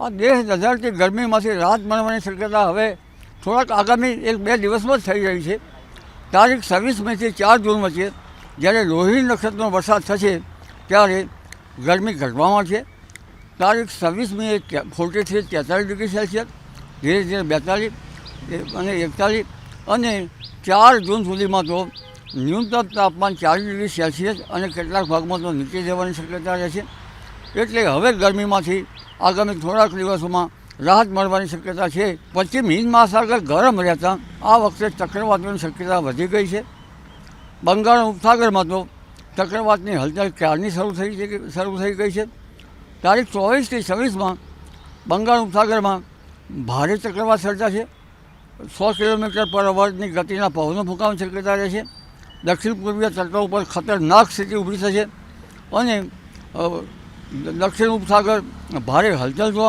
આ દેશ દઝાડતી ગરમીમાંથી રાહત મળવાની શક્યતા હવે થોડાક આગામી એક બે દિવસમાં જ થઈ રહી છે. તારીખ છવ્વીસ મેથી ચાર જૂન વચ્ચે જ્યારે રોહિણી નક્ષત્રનો વરસાદ થશે ત્યારે ગરમી ઘટવામાં છે. તારીખ છવ્વીસમીએ ફોર્ટી થ્રી તેતાલીસ ડિગ્રી સેલ્સિયસ, ધીરે ધીરે બેતાલીસ અને એકતાલીસ, અને ચાર જૂન સુધીમાં તો ન્યૂનતમ તાપમાન ચાલીસ ડિગ્રી સેલ્સિયસ અને કેટલાક ભાગમાં તો નીચે જવાની શક્યતા રહેશે. એટલે હવે ગરમીમાંથી આગામી થોડાક દિવસોમાં રાહત મળવાની શક્યતા છે. પશ્ચિમ હિન્દ મહાસાગર ગરમ રહેતા આ વખતે ચક્રવાતની શક્યતા વધી ગઈ છે. બંગાળ ઉપસાગરમાં તો ચક્રવાતની હલચલ ક્યારની શરૂ થઈ છે શરૂ થઈ ગઈ છે? તારીખ ચોવીસથી છવ્વીસમાં બંગાળ ઉપસાગરમાં ભારે ચક્રવાત સર્જાશે સો કિલોમીટર પર અવરની ગતિના પવનો ફૂંકાવાની શક્યતા રહેશે દક્ષિણ પૂર્વીય તટો ઉપર ખતરનાક સ્થિતિ ઊભી થશે. અને દક્ષિણ ઉપસાગર ભારે હલચલ જોવા